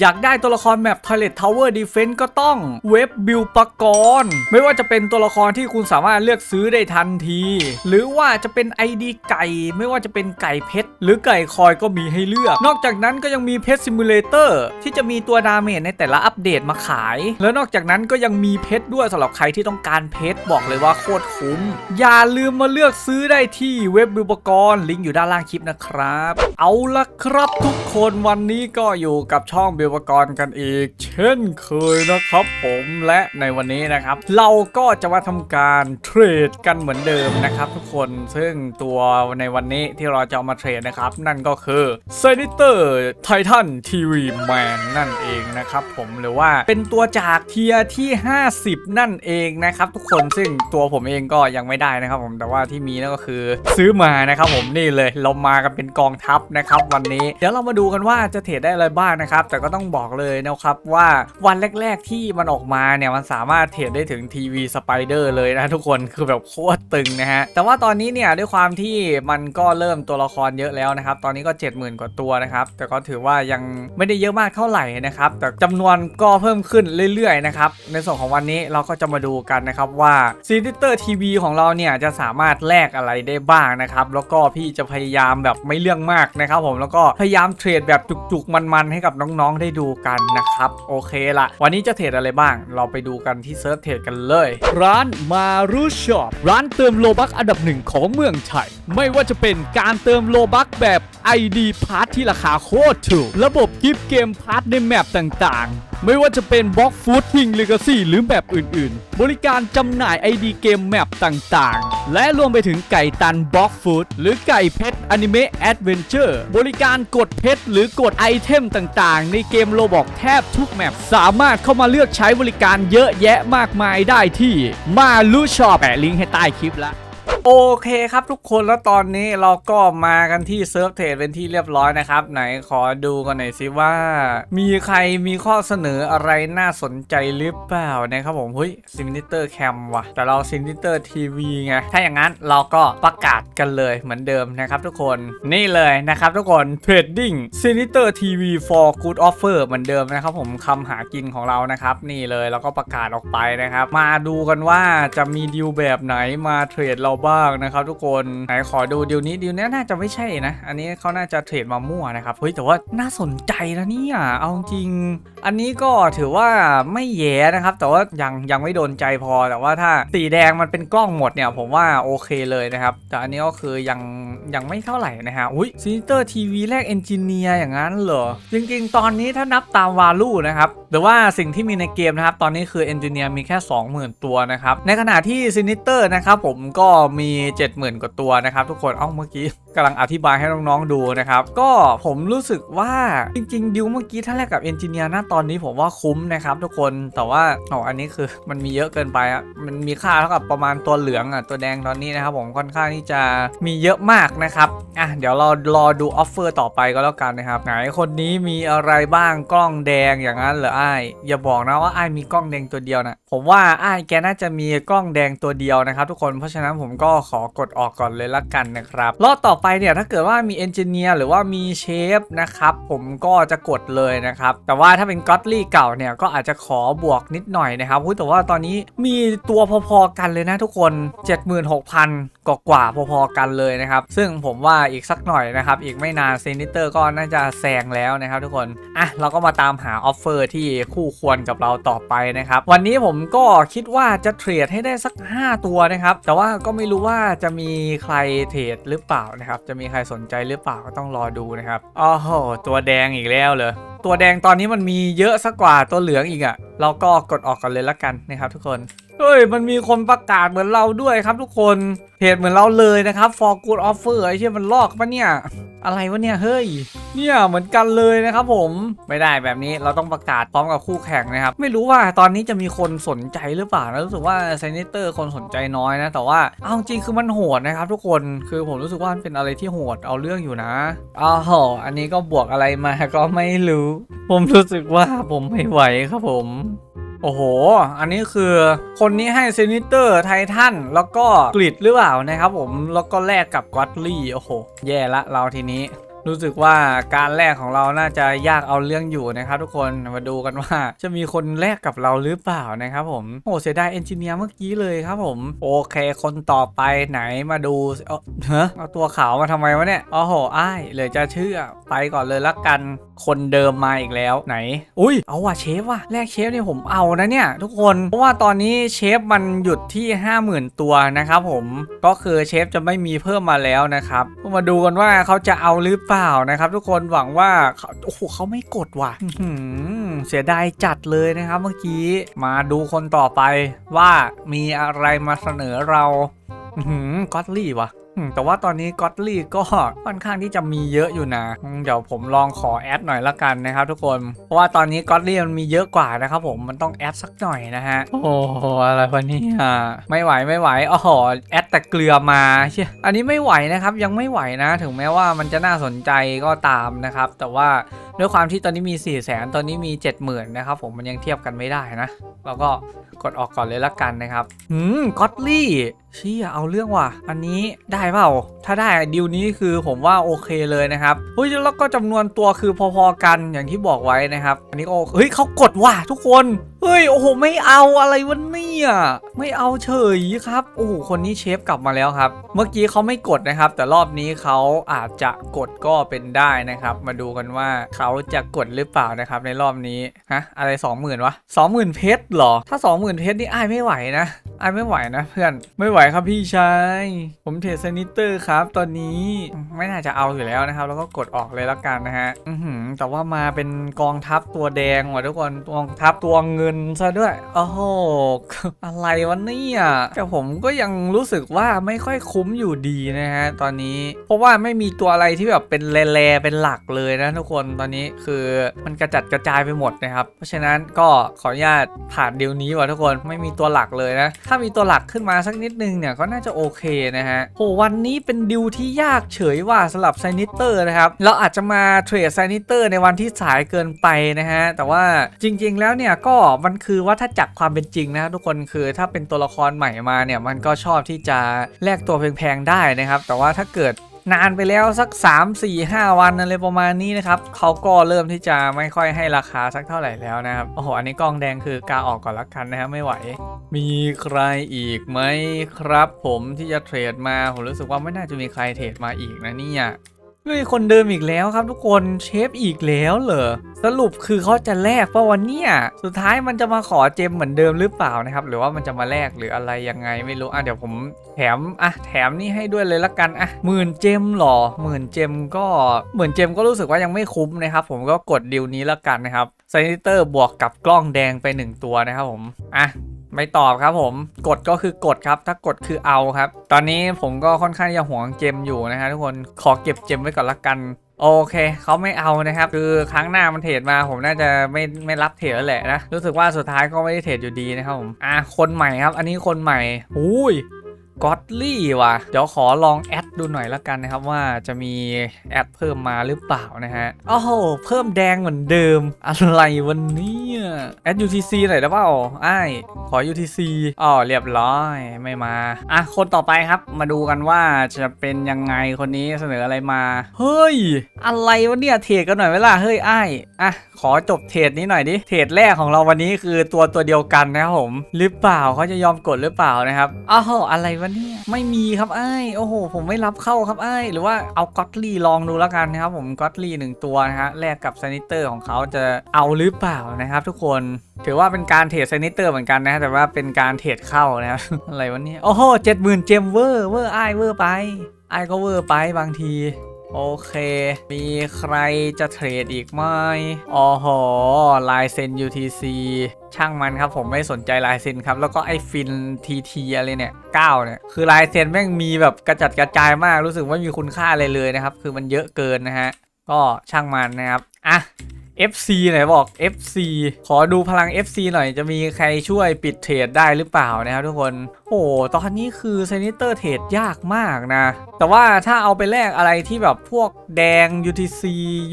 อยากได้ตัวละครแมป Toilet Tower Defense ก็ต้องเว็บบิลปกรณ์ไม่ว่าจะเป็นตัวละครที่คุณสามารถเลือกซื้อได้ทันที หรือว่าจะเป็น ID ไก่ ไม่ว่าจะเป็นไก่เพชรหรือไก่คอยก็มีให้เลือก นอกจากนั้นก็ยังมีเพชรซิมูเลเตอร์ที่จะมีตัวดาเมจในแต่ละอัปเดตมาขาย แล้วนอกจากนั้นก็ยังมีเพชรด้วยสำหรับใครที่ต้องการเพชรบอกเลยว่าโคตรคุ้ม อย่าลืมมาเลือกซื้อได้ที่เว็บบิลปกรณ์ลิงก์อยู่ด้านล่างคลิปนะครับ เอาละครับทุกคนวันนี้ก็อยู่กับช่องบิลปกรณ์กันอีก เช่นเคยนะครับผมและในวันนี้นะครับ เราก็จะมาทำการเทรดกันเหมือนเดิมนะครับทุกคนซึ่งตัวในวันนี้ที่เราจะเอามาเทรดนะครับ นั่นก็คือ s e n a t o r Titan TV Man นั่นเองนะครับผมหรือว่าเป็นตัวจากเทียที่ 50 นั่นเองนะครับทุกคนซึ่งตัวผมเองก็ยังไม่ได้นะครับผมแต่ว่าที่มีนั่นก็คือซื้อมานะครับผมนี่เลยเรามากันเป็นกองทัพนะครับวันนี้ เดี๋ยวเรามาดูกันว่าจะเทรดได้อะไรบ้างนะครับแต่ก็ต้อง้องบอกเลยนะครับว่าวันแรก ๆที่มันออกมาเนี่ยมันสามารถเทรดได้ถึงทีวีสไปเดอร์เลยนะทุกคนคือแบบโคตรตึงนะฮะ แต่ว่าตอนนี้เนี่ยด้วยความที่มันก็เริ่มตัวละครเยอะแล้วนะครับ ตอนนี้ก็ 70,000 กว่าตัวนะครับ แต่ก็ถือว่ายังไม่ได้เยอะมากเท่าไหร่นะครับ แต่จำนวนก็เพิ่มขึ้นเรื่อยๆนะครับ ในส่วนของวันนี้เราก็จะมาดูกันนะครับว่าซีนิเตอร์ทีวีของเราเนี่ยจะสามารถแลกอะไรได้บ้างนะครับ แล้วก็พี่จะพยายามแบบไม่เรื่องมากนะครับผมแล้วก็พยายามเทรดแบบจุกๆมันๆให้กับน้องๆได้ดูกันนะครับ โอเคละวันนี้จะเทรดอะไรบ้าง เราไปดูกันที่เซิร์ฟเทรดกันเลย ร้านมารุช็อปร้านเติมโลบักอันดับหนึ่งของเมืองไทย ไม่ว่าจะเป็นการเติมโลบักแบบ ID พาร์ทที่ราคาโคตรถูก ระบบกิฟต์เกมพาร์ทในแมปต่างๆ ไม่ว่าจะเป็นบล็อกฟูดทิงเลกาซี่หรือแมปอื่นๆ บริการจำหน่าย ID เกมแมปต่างๆ และรวมไปถึงไก่ตันบล็อกฟูดหรือไก่เพชรอนิเมะแอดเวนเจอร์บริการกดเพชรหรือกดไอเทมต่างๆ ในเกมโลบอกแทบทุกแมป สามารถเข้ามาเลือกใช้บริการเยอะแยะมากมายได้ที่มาลูชอปแปะลิงก์ให้ใต้คลิปละ โอเคครับทุกคนแล้วตอนนี้เราก็มากันที่เซิร์ฟเทรดเป็นที่เรียบร้อยนะครับ ไหนขอดูกันหน่อยสิว่า มีใครมีข้อเสนออะไรน่าสนใจหรือเปล่านะครับผมเฮ้ยซิมิเตอร์แคมว่ะ แต่เราซิมิเตอร์ทีวีไง ถ้าอย่างนั้นเราก็ประกาศกันเลยเหมือนเดิมนะครับทุกคนนี่เลยนะครับทุกคนเทรดดิ้งซิมิเตอร์ทีวี for good offer เหมือนเดิมนะครับผมคำหากินของเรานะครับ นี่เลยแล้วก็ประกาศออกไปนะครับ มาดูกันว่าจะมีดีลแบบไหนมาเทรดเราบ้างนะครับทุกคนไหนขอดูดีลนี้ดีลนี้น่าจะไม่ใช่นะ อันนี้เขาน่าจะเทรดมามั่วนะครับเฮ้ยแต่ว่าน่าสนใจนะเนี่ยเอาจริง อันนี้ก็ถือว่าไม่แย่นะครับ แต่ว่ายังยังไม่โดนใจพอแต่ว่าถ้าสีแดงมันเป็นกล้องหมดเนี่ยผมว่าโอเคเลยนะครับ แต่อันนี้ก็คือยังยังไม่เท่าไหร่นะฮะอุ้ยซินิเตอร์ทีวีแรกเอนจิเนียร์อย่างนั้นเหรอ จริงๆ ตอนนี้ถ้านับตามวาลูนะครับหรือว่าสิ่งที่มีในเกมนะครับ ตอนนี้คือเอนจิเนียร์มีแค่ 20,000 ตัวนะครับ ในขณะที่ซินิเตอร์นะครับผมก็มี 70,000 กว่าตัวนะครับ ทุกคนเอ้าเมื่อกี้กำลังอธิบายให้น้องๆดูนะครับ ก็ผมรู้สึกว่าจริงๆดิวเมื่อกี้ถ้าแลกกับเอนจิเนียร์นะตอนนี้ผมว่าคุ้มนะครับ ทุกคนแต่ว่าอ๋ออันนี้คือมันมีเยอะเกินไปอะมันมีค่าเท่ากับประมาณตัวเหลืองอะตัวแดงตอนนี้นะครับ ผมค่อนข้างที่จะมีเยอะมากนะครับอะเดี๋ยวเรารอดูออฟเฟอร์ต่อไปก็แล้วกันนะครับ ไหนคนนี้มีอะไรบ้างกล้องแดงอย่างนั้นเหรอไอ้อย่าบอกนะว่าไอ้มีกล้องแดงตัวเดียวนะผมว่าไอ้แกน่าจะมีกล้องแดงตัวเดียวนะครับ ทุกคนเพราะฉะนั้นผมก็ขอกดออกก่อนเลยละกันนะครับ รอบต่อไปเนี่ยถ้าเกิดว่ามีเอนจิเนียร์หรือว่ามีเชฟนะครับผมก็จะกดเลยนะครับ แต่ว่าถ้าเป็นก็อตลี่เก่าเนี่ยก็อาจจะขอบวกนิดหน่อยนะครับแต่ว่าตอนนี้มีตัวพอๆกันเลยนะทุกคน 76,000 กว่ากว่าพอๆกันเลยนะครับ ซึ่งผมว่าอีกสักหน่อยนะครับ อีกไม่นานเซนิเตอร์ก็น่าจะแซงแล้วนะครับทุกคน อะ เราก็มาตามหาออฟเฟอร์ที่คู่ควรกับเราต่อไปนะครับ วันนี้ผมก็คิดว่าจะเทรดให้ได้สัก 5 ตัวนะครับ แต่ว่าก็ไม่รู้ว่าจะมีใครเทรดหรือเปล่านะครับ จะมีใครสนใจหรือเปล่าก็ต้องรอดูนะครับอ๋อโหตัวแดงอีกแล้วเลยตัวแดงตอนนี้มันมีเยอะสักกว่าตัวเหลืองอีกอะ่ะ เราก็กดออกกันเลยละกันนะครับทุกคน เฮ้ย มันมีคนประกาศเหมือนเราด้วยครับทุกคน เพจเหมือนเราเลยนะครับ for good offer ไอ้เชี่ยมันลอกปะเนี่ย อะไรวะเนี่ย เฮ้ย เนี่ยเหมือนกันเลยนะครับผม ไม่ได้แบบนี้เราต้องประกาศพร้อมกับคู่แข่งนะครับ ไม่รู้ว่าตอนนี้จะมีคนสนใจหรือเปล่านะรู้สึกว่าเซนเตอร์คนสนใจน้อยนะ แต่ว่า เอาจริงคือมันโหดนะครับ ทุกคน คือผมรู้สึกว่ามันเป็นอะไรที่โหดเอาเรื่องอยู่นะอ้าวอันนี้ก็บวกอะไรมาก็ไม่รู้ ผมรู้สึกว่าผมไม่ไหวครับผม โอ้โห อันนี้คือคนนี้ให้เซนิเตอร์ไททันแล้วก็กริดหรือเปล่านะครับผม แล้วก็แลกกับกอตลี่ โอ้โห แย่ละเราทีนี้ รู้สึกว่าการแลกของเราน่าจะยากเอาเรื่องอยู่นะครับทุกคน มาดูกันว่า จะมีคนแลกกับเราหรือเปล่านะครับผม โอ้เสียดายเอนจิเนียร์เมื่อกี้เลยครับผม โอเค คนต่อไปไหนมาดู เอ้าเฮ้เอาตัวขาวมาทำไมวะเนี่ย โอ้โห อ้ายเลยจะเชื่อ ไปก่อนเลยละกัน คนเดิมมาอีกแล้วไหน อุ้ย เอาว่ะเชฟว่ะแลกเชฟเนี่ยผมเอานะเนี่ย ทุกคน เพราะว่าตอนนี้เชฟมันหยุดที่ 50,000 ตัวนะครับผม ก็คือเชฟจะไม่มีเพิ่มมาแล้วนะครับ มาดูกันว่าเขาจะเอาหรือเปล่านะครับ ทุกคนหวังว่าเขาโอ้โหเขาไม่กดว่ะเสียดายจัดเลยนะครับเมื่อกี้ มาดูคนต่อไปว่ามีอะไรมาเสนอเราก็อตลี่วะ แต่ว่าตอนนี้ก็อตลี่ก็ค่อนข้างที่จะมีเยอะอยู่นะ เดี๋ยวผมลองขอแอดหน่อยละกันนะครับทุกคน เพราะว่าตอนนี้ก็อตลี่มันมีเยอะกว่านะครับผม มันต้องแอดสักหน่อยนะฮะ โอ้โหอะไรวะเนี่ยไม่ไหวไม่ไหวอ๋อแอดแต่เกลือมาเชี่ยอันนี้ไม่ไหวนะครับยังไม่ไหวนะ ถึงแม้ว่ามันจะน่าสนใจก็ตามนะครับ แต่ว่า ด้วยความที่ตอนนี้มี4 0 0 0 0 0ตอนนี้มี 70,000นะครับผมมันยังเทียบกันไม่ได้นะเราก็กดออกก่อนเลยละกันนะครับหืมก็อตลี่เชี่ยเอาเรื่องว่ะ อันนี้ได้เปล่า ถ้าได้ดิวนี้คือผมว่าโอเคเลยนะครับเฮ้ยแล้วก็จำนวนตัวคือพอๆกันอย่างที่บอกไว้นะครับ อันนี้โอเฮ้ยเขากดว่ะทุกคนเฮ้ยโอ้โหไม่เอาอะไรวะเนี่ยไม่เอาเฉยครับโอ้โหคนนี้เชฟกลับมาแล้วครับ เมื่อกี้เขาไม่กดนะครับ แต่รอบนี้เขาอาจจะกดก็เป็นได้นะครับ มาดูกันว่าเขาจะกดหรือเปล่านะครับในรอบนี้ฮะอะไร 20,000วะ20,000เพชรหรอ ถ้า 20,000เพชรนี่อายไม่ไหวนะอายไม่ไหวนะเพื่อนไม่ไหวครับพี่ชายผมเทรดสนิเตอร์ครับ ตอนนี้ไม่น่าจะเอาอยู่แล้วนะครับ แล้วก็กดออกเลยและกันนะฮะอือหือแต่ว่ามาเป็นกองทัพตัวแดงว่ะทุกคนกองทัพตัวเงินซะด้วยโอ้โหอะไรวะเนี่ยแต่ผมก็ยังรู้สึกว่าไม่ค่อยคุ้มอยู่ดีนะฮะตอนนี้ เพราะว่าไม่มีตัวอะไรที่แบบเป็นแลๆเป็นหลักเลยนะทุกคนตอนนี้คือมันกระจัดกระจายไปหมดนะครับ เพราะฉะนั้นก็ขออนุญาตผ่านเดีลนี้ว่ะทุกคนไม่มีตัวหลักเลยนะ ถ้ามีตัวหลักขึ้นมาสักนิดนึงเนี่ยก็น่าจะโอเคนะฮะโหวันนี้เป็นดิวที่ยากเฉยว่าสำหรับไซนิเตอร์นะครับเราอาจจะมาเทรดไซนิเตอร์ในวันที่สายเกินไปนะฮะแต่ว่าจริง ๆ แล้วเนี่ยก็มันคือว่าถ้าจักความเป็นจริงนะทุกคนคือถ้าเป็นตัวละครใหม่มาเนี่ยมันก็ชอบที่จะแลกตัวแพงๆได้นะครับ แต่ว่าถ้าเกิด นานไปแล้วสัก 3 4 5 วันอะไรประมาณนี้นะครับเขาก็เริ่มที่จะไม่ค่อยให้ราคาสักเท่าไหร่แล้วนะครับโอ้โหอันนี้กล้องแดงคือกาออกก่อนละกันนะครับไม่ไหว มีใครอีกไหมครับ ผมที่จะเทรดมาผมรู้สึกว่าไม่น่าจะมีใครเทรดมาอีกนะเนี่ย เฮ้ยคนเดิมอีกแล้วครับทุกคนเชฟอีกแล้วเหรอสรุปคือเขาจะแลกเพราะวันเนี้ยสุดท้ายมันจะมาขอเจมเหมือนเดิมหรือเปล่านะครับ หรือว่ามันจะมาแลกหรืออะไรยังไงไม่รู้อะเดี๋ยวผมแถมอะแถมนี่ให้ด้วยเลยละกันอะหมื่นเจมหรอหมื่นเจมก็หมื่นเจมก็รู้สึกว่ายังไม่คุ้มนะครับ ผมก็กดดิวนี้ละกันนะครับไซนิเตอร์บวกกับกล้องแดงไปหนึ่งตัวนะครับผมอะ ไม่ตอบครับผมกดก็คือกดครับ ถ้ากดคือเอาครับ ตอนนี้ผมก็ค่อนข้างจะห่วงเจมอยู่นะฮะทุกคนขอเก็บเจมไว้ก่อนละกันโอเคเขาไม่เอานะครับ คือครั้งหน้ามันเทรดมาผมน่าจะไม่ไม่รับเทรดแล้วแหละนะรู้สึกว่าสุดท้ายก็ไม่ได้เทรดอยู่ดีนะครับผมอะคนใหม่ครับ อันนี้คนใหม่อุ้ย ก็อตลี่ว่ะ เดี๋ยวขอลองแอดดูหน่อยละกันนะครับว่าจะมีแอดเพิ่มมาหรือเปล่านะฮะโอ้โหเพิ่มแดงเหมือนเดิม อะไรวันนี้แอด UTC หน่อยได้เปล่าไอ้ขอ UTC อ๋อเรียบร้อยไม่มาอะคนต่อไปครับ มาดูกันว่าจะเป็นยังไงคนนี้เสนออะไรมา เฮ้ย อะไรวะเนี่ยเทรดกันหน่อยไหมล่ะเฮ้ยไอ้อะขอจบเทรดนี้หน่อยดิเทรดแรกของเราวันนี้คือตัวตัวเดียวกันนะครับผมหรือเปล่าเขาจะยอมกดหรือเปล่านะครับอ้าวอะไรวะเนี่ย ไม่มีครับไอ้โอ้โห ผมไม่รับเข้าครับไอ้หรือว่าเอาก็อตลี่ลองดูแล้วกันนะครับผมก็อตลี่หนึ่งตัวนะฮะแลกกับซนิเตอร์ของเขาจะเอาหรือเปล่านะครับทุกคนถือว่าเป็นการเทรดซนิเตอร์เหมือนกันนะ แต่ว่าเป็นการเทรดเข้านะครับอะไรวะเนี่ยโอ้โหเจ็ดหมื่นเจมเวอร์เวอร์ไอ้เวอร์ไปไอ้ก็เวอร์ไปบางที โอเค มีใครจะเทรดอีกไหมอ๋อโหลายเซ็น UTC ช่างมันครับผมไม่สนใจลายเซ็นครับ แล้วก็ไอ้ฟิน TT อะไรเนี่ย9เนี่ย คือลายเซ็นแม่งมีแบบกระจัดกระจายมากรู้สึกว่ามีคุณค่าอะไรเลยนะครับ คือมันเยอะเกินนะฮะ ก็ช่างมันนะครับ อะ FC ไหนบอก FC ขอดูพลัง FC หน่อยจะมีใครช่วยปิดเทรดได้หรือเปล่านะครับทุกคน โอ้ตอนนี้คือเซนิเตอร์เทรดยากมากนะ แต่ว่าถ้าเอาไปแลกอะไรที่แบบพวกแดง UTC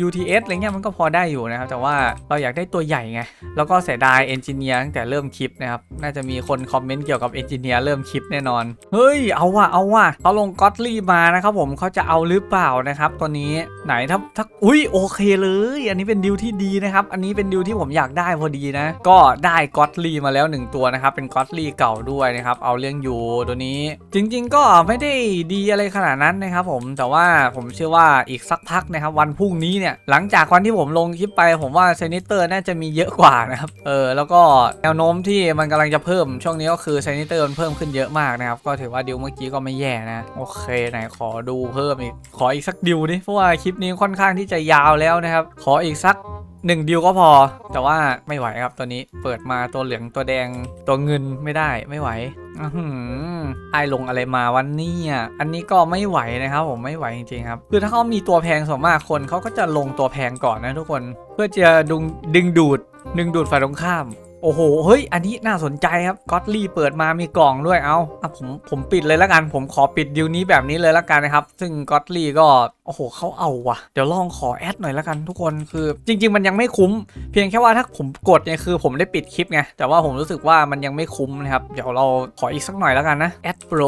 UTS อะไรเงี้ยมันก็พอได้อยู่นะครับ แต่ว่าเราอยากได้ตัวใหญ่ไง แล้วก็เสียดายเอนจิเนียร์ตั้งแต่เริ่มคลิปนะครับ น่าจะมีคนคอมเมนต์เกี่ยวกับเอนจิเนียร์เริ่มคลิปแน่นอน เฮ้ย เอาว่ะเอาว่ะเขาลงก็อตลี่มานะครับผมเขาจะเอาหรือเปล่านะครับตัวนี้ไหนถ้าถ้าอุ้ยโอเคเลย อันนี้เป็นดิวที่ดีนะครับ อันนี้เป็นดิวที่ผมอยากได้พอดีนะ ก็ได้ก็อตลีมาแล้วหนึ่งตัวนะครับ เป็นก็อตลีเก่าด้วยนะครับ เอาเรื่องอยู่ตัวนี้ จริง ๆ ก็ไม่ได้ดีอะไรขนาดนั้นนะครับผม แต่ว่าผมเชื่อว่าอีกสักพักนะครับ วันพรุ่งนี้เนี่ย หลังจากวันที่ผมลงคลิปไป ผมว่าเซนิเตอร์น่าจะมีเยอะกว่านะครับ เออ แล้วก็แนวโน้มที่มันกำลังจะเพิ่ม ช่วงนี้ก็คือเซนิเตอร์มันเพิ่มขึ้นเยอะมากนะครับ ก็ถือว่าดิวเมื่อกี้ก็ไม่แย่นะ โอเค ไหนขอดูเพิ่มอีก ขออีกสักดิวดิเพราะว่าคลิปนี้ค่อนข้างที่จะยาวแล้วนะครับ ขออีกสักหนึ่งดิวก็พอ แต่ว่าไม่ไหวครับตัวนี้เปิดมาตัวเหลืองตัวแดงตัวเงินไม่ได้ไม่ไหวอือหือไอลงอะไรมาวันนี้อะอันนี้ก็ไม่ไหวนะครับผมไม่ไหวจริงๆครับ คือถ้าเขามีตัวแพงส่วนมากคนเขาก็จะลงตัวแพงก่อนนะทุกคน เพื่อจะดึงดึงดูดดึงดูดฝ่ายตรงข้าม โอ้โห เฮ้ย อันนี้น่าสนใจครับก็อตลี่เปิดมามีกล่องด้วย เอาอะผม ผมปิดเลยล้วกัน ผมขอปิดดิวนี้แบบนี้เลยล้วกันนะครับ ซึ่งก็อตลี่ก็ โอ้โห เขาเอาว่ะ เดี๋ยวลองขอแอดหน่อยล้วกันทุกคน คือ จริง ๆ มันยังไม่คุ้ม เพียงแค่ว่าถ้าผมกดเนี่ยคือผมได้ปิดคลิปไง แต่ว่าผมรู้สึกว่ามันยังไม่คุ้มนะครับ เดี๋ยวเราขออีกสักหน่อยล้วกันนะ แอดโปร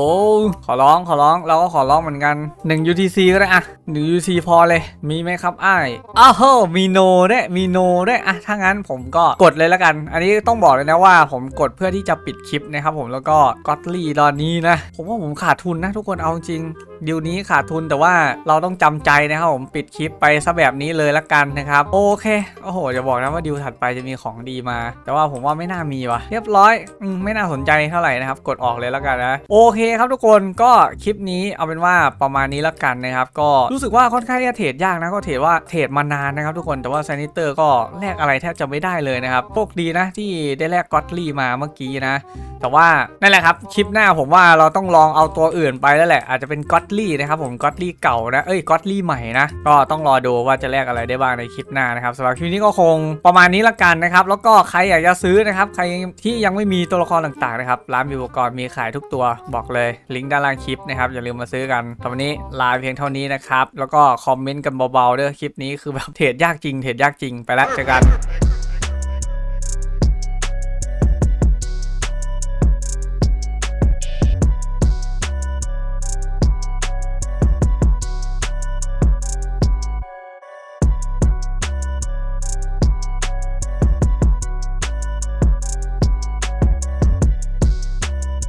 ขอร้อง ขอร้อง เราก็ขอร้องเหมือนกัน1 UTC ก็ได้อะ1 UTC พอเลย มีไหมครับอ้ายอ้าวมีโนด้มีโนด้อะถ้างั้นผมก็กดเลยล้วกัน อันนี้ต้องบอกเลยนะว่า ผมกดเพื่อที่จะปิดคลิปนะครับผมแล้วก็ก็อตลี่ตอนนี้นะ ผมว่าผมขาดทุนนะทุกคนเอาจริงดิวนี้ขาดทุนแต่ว่าเราต้องจำใจนะครับผมปิดคลิปไปซะแบบนี้เลยละกันนะครับ โอเคโอ้โหจะบอกนะว่าดิวถัดไปจะมีของดีมา แต่ว่าผมว่าไม่น่ามีว่ะเรียบร้อยอไม่น่าสนใจเท่าไหร่นะครับ กดออกเลยละกันนะโอเคครับทุกคนก็คลิปนี้เอาเป็นว่าประมาณนี้ละกันนะครับ ก็รู้สึกว่าค่อนข้างที่จะเทรดยากนะก็เทรดว่าเทรดมานานนะครับทุกคนแต่ว่าซนิเตอร์ก็แลกอะไรแทบจะไม่ได้เลยนะครับโชคดีนะที่ได้แลกก็อตลี่มาเมื่อกี้นะแต่ว่านั่นแหละครับคลิปหน้าผมว่าเราต้องลองเอาตัวอื่นไปแล้วแหละอาจจะเป็นก็อตลี่นะครับผมก็อตลี่เก่านะเอ้ยก็อตลี่ใหม่นะก็ต้องรอดูว่าจะแลกอะไรได้บ้างในคลิปหน้านะครับสำหรับคลิปนี้ก็คงประมาณนี้ละกันนะครับแล้วก็ใครอยากจะซื้อนะครับใครที่ยังไม่มีตัวละครต่างๆนะครับร้านมีอุปกรณ์มีขายทุกตัวบอกเลยลิงก์ด้านล่างคลิปนะครับอย่าลืมมาซื้อกันตอนนี้ลาเพียงเท่านี้นะครับแล้วก็คอมเมนต์กันเบาๆด้วยคลิปนี้คือแบบเทรดยากจริงเทรดยากจริงไปแล้วเจอกัน